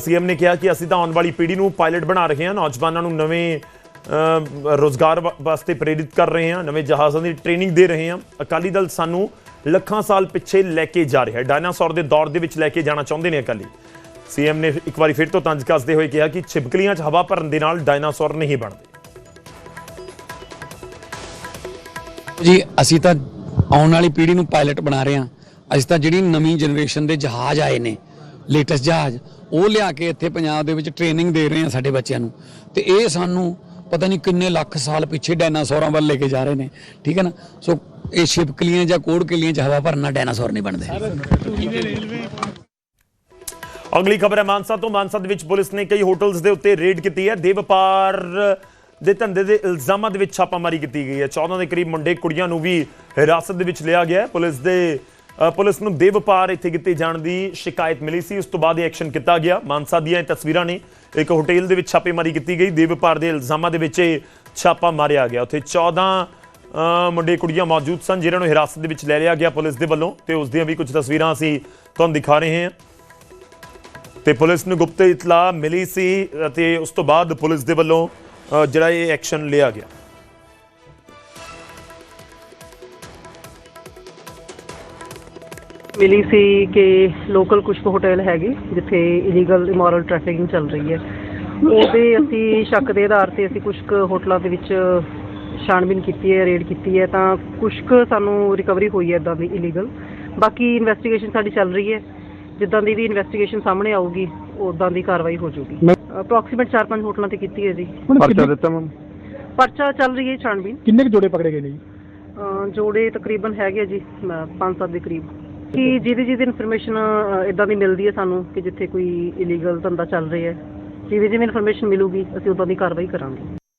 ਸੀਐਮ ਨੇ ਕਿਹਾ ਕਿ ਅਸੀਂ ਤਾਂ ਆਉਣ ਵਾਲੀ ਪੀੜ੍ਹੀ ਨੂੰ ਪਾਇਲਟ ਬਣਾ ਰਹੇ ਹਾਂ ਨੌਜਵਾਨਾਂ ਨੂੰ ਨਵੇਂ ਅ, ਰੋਜ਼ਗਾਰ ਵਾਸਤੇ ਪ੍ਰੇਰਿਤ ਕਰ ਰਹੇ ਹਾਂ ਨਵੇਂ ਜਹਾਜ਼ਾਂ ਦੀ ਟ੍ਰੇਨਿੰਗ ਦੇ ਰਹੇ ਹਾਂ। ਅਕਾਲੀ ਦਲ ਸਾਨੂੰ ਲੱਖਾਂ ਸਾਲ ਪਿੱਛੇ ਲੈ ਕੇ ਜਾ ਰਿਹਾ ਹੈ। ਡਾਇਨਾਸੌਰ ਦੇ ਦੌਰ ਦੇ ਵਿੱਚ ਲੈ ਕੇ ਜਾਣਾ ਚਾਹੁੰਦੇ ਨੇ ਅਕਾਲੀ। ਸੀਐਮ ਨੇ ਇੱਕ ਵਾਰੀ ਫਿਰ ਤੋਂ ਤੰਜ ਕੱਸਦੇ ਹੋਏ ਕਿਹਾ ਕਿ ਛਿਪਕਲੀਆਂ 'ਚ ਹਵਾ ਭਰਨ ਦੇ ਨਾਲ ਡਾਇਨਾਸੌਰ ਨਹੀਂ ਬਣਦੇ। ਜੀ, ਅਸੀਂ ਤਾਂ ਆਉਣ ਵਾਲੀ ਪੀੜ੍ਹੀ ਨੂੰ ਪਾਇਲਟ ਬਣਾ ਰਹੇ ਹਾਂ। ਅਸੀਂ ਤਾਂ ਜਿਹੜੀ ਨਵੀਂ ਜਨਰੇਸ਼ਨ ਦੇ ਜਹਾਜ਼ ਆਏ ਨੇ, ਲੇਟੈਸਟ ਜਹਾਜ਼, ਉਹ ਲਿਆ ਕੇ ਇੱਥੇ ਪੰਜਾਬ ਦੇ ਵਿੱਚ ਟ੍ਰੇਨਿੰਗ ਦੇ ਰਹੇ ਆ ਸਾਡੇ ਬੱਚਿਆਂ ਨੂੰ। ਤੇ ਇਹ ਸਾਨੂੰ ਪਤਾ ਨਹੀਂ ਕਿੰਨੇ ਲੱਖ ਸਾਲ ਪਿੱਛੇ ਡਾਇਨਾਸੌਰਾਂ ਵੱਲ ਲੈ ਕੇ ਜਾ ਰਹੇ ਨੇ। ਠੀਕ ਹੈ ਨਾ? ਸੋ ਇਹ ਛਿਪਕਲੀਆਂ ਜਾਂ ਕੋੜ ਕਿਲੀਆਂ ਚ ਹਵਾ ਭਰਨਾ ਡਾਇਨਾਸੌਰ ਨਹੀਂ ਬਣਦੇ। ਅਗਲੀ ਖਬਰ ਹੈ ਮਾਨਸਾ ਤੋਂ। ਮਾਨਸਾ ਦੇ ਵਿੱਚ ਪੁਲਿਸ ਨੇ ਕਈ ਹੋਟਲਸ ਦੇ ਉੱਤੇ ਰੇਡ ਕੀਤੀ ਹੈ। ਦੇ ਵਪਾਰ ਦੇ ਧੰਦੇ ਦੇ ਇਲਜ਼ਾਮਾਂ ਦੇ ਵਿੱਚ ਛਾਪਾਮਾਰੀ ਕੀਤੀ ਗਈ ਹੈ। 14 ਦੇ ਕਰੀਬ ਮੁੰਡੇ ਕੁੜੀਆਂ ਨੂੰ ਵੀ ਹਿਰਾਸਤ ਦੇ ਵਿੱਚ ਲਿਆ ਗਿਆ ਹੈ। ਪੁਲਿਸ ਦੇ ਪੁਲਿਸ ਨੂੰ ਦੇ ਵਪਾਰ ਇੱਥੇ ਕੀਤੇ ਜਾਣ ਦੀ ਸ਼ਿਕਾਇਤ ਮਿਲੀ ਸੀ। ਉਸ ਤੋਂ ਬਾਅਦ ਇਹ ਐਕਸ਼ਨ ਕੀਤਾ ਗਿਆ। ਮਾਨਸਾ ਦੀਆਂ ਇਹ ਤਸਵੀਰਾਂ ਨੇ ਇੱਕ ਹੋਟਲ ਦੇ ਵਿੱਚ ਛਾਪੇਮਾਰੀ ਕੀਤੀ ਗਈ। ਦੇ ਵਪਾਰ ਦੇ ਇਲਜ਼ਾਮਾਂ ਦੇ ਵਿੱਚ ਇਹ ਛਾਪਾ ਮਾਰਿਆ ਗਿਆ। ਉੱਥੇ 14 ਮੁੰਡੇ ਕੁੜੀਆਂ ਮੌਜੂਦ ਸਨ, ਜਿਨ੍ਹਾਂ ਨੂੰ ਹਿਰਾਸਤ ਦੇ ਵਿੱਚ ਲੈ ਲਿਆ ਗਿਆ ਪੁਲਿਸ ਦੇ ਵੱਲੋਂ ਤੇ ਉਸ ਦੀਆਂ ਵੀ ਕੁਝ ਤਸਵੀਰਾਂ ਅਸੀਂ ਤੁਹਾਨੂੰ ਦਿਖਾ ਰਹੇ ਹਾਂ। ਤੇ ਪੁਲਿਸ ਨੂੰ ਗੁਪਤ ਇਤਲਾਹ ਮਿਲੀ ਸੀ ਅਤੇ ਉਸ ਤੋਂ ਬਾਅਦ ਪੁਲਿਸ ਦੇ ਵੱਲੋਂ ਜਿਹੜਾ ਇਹ ਐਕਸ਼ਨ ਲਿਆ ਗਿਆ। ਮਿਲੀ ਸੀ ਕਿ ਲੋਕਲ ਕੁਝ ਹੋਟਲ ਹੈਗੇ, ਜਿੱਥੇ ਇਲੀਗਲ ਇਮੋਰਲ ਟ੍ਰੈਫਿਕਿੰਗ ਚੱਲ ਰਹੀ ਹੈ। ਉਹਦੇ ਅਸੀਂ ਸ਼ੱਕ ਦੇ ਆਧਾਰ ਤੇ ਅਸੀਂ ਕੁਝ ਹੋਟਲਾਂ ਦੇ ਵਿੱਚ ਛਾਣਬੀਨ ਕੀਤੀ ਹੈ ਰੇਡ ਕੀਤੀ ਹੈ ਤਾਂ ਕੁਝ ਕੁ ਸਾਨੂੰ ਰਿਕਵਰੀ ਹੋਈ ਹੈ ਇਦਾਂ ਦੀ ਇਲੀਗਲ ਬਾਕੀ ਇਨਵੈਸਟੀਗੇਸ਼ਨ ਸਾਡੀ ਚੱਲ ਰਹੀ ਹੈ। ਜਿੱਦਾਂ ਦੀ ਵੀ ਇਨਵੈਸਟੀਗੇਸ਼ਨ ਸਾਹਮਣੇ ਆਊਗੀ ਉਦਾਂ ਦੀ ਕਾਰਵਾਈ ਹੋ ਜਾਊਗੀ। ਅਪਰੋਕਸੀਮੇਟ 4-5 ਹੋਟਲਾਂ ਤੇ ਕੀਤੀ ਹੈ ਜੀ। ਪਰਚਾ ਦਿੱਤਾ ਮੈਮ? ਪਰਚਾ ਚੱਲ ਰਹੀ ਹੈ ਛਾਣਬੀਨ। ਕਿੰਨੇ ਕੁ ਜੋੜੇ ਪਕੜੇ ਗਏ ਨੇ ਜੀ? ਜੋੜੇ ਤਕਰੀਬਨ ਹੈਗੇ ਆ ਜੀ 5-7 ਦੇ ਕਰੀਬ। ਕਿ ਜਿਹਦੀ ਜਿਹਦੀ ਇਨਫੋਰਮੇਸ਼ਨ ਇਦਾਂ ਦੀ ਮਿਲਦੀ ਹੈ ਸਾਨੂੰ ਕਿ ਜਿੱਥੇ ਕੋਈ ਇਲੀਗਲ ਧੰਦਾ ਚੱਲ ਰਿਹਾ ਹੈ। ਜਿਵੇਂ ਜਿਵੇਂ ਇਨਫੋਰਮੇਸ਼ਨ ਮਿਲੂਗੀ ਅਸੀਂ ਉਦਾਂ ਦੀ ਕਾਰਵਾਈ ਕਰਾਂਗੇ।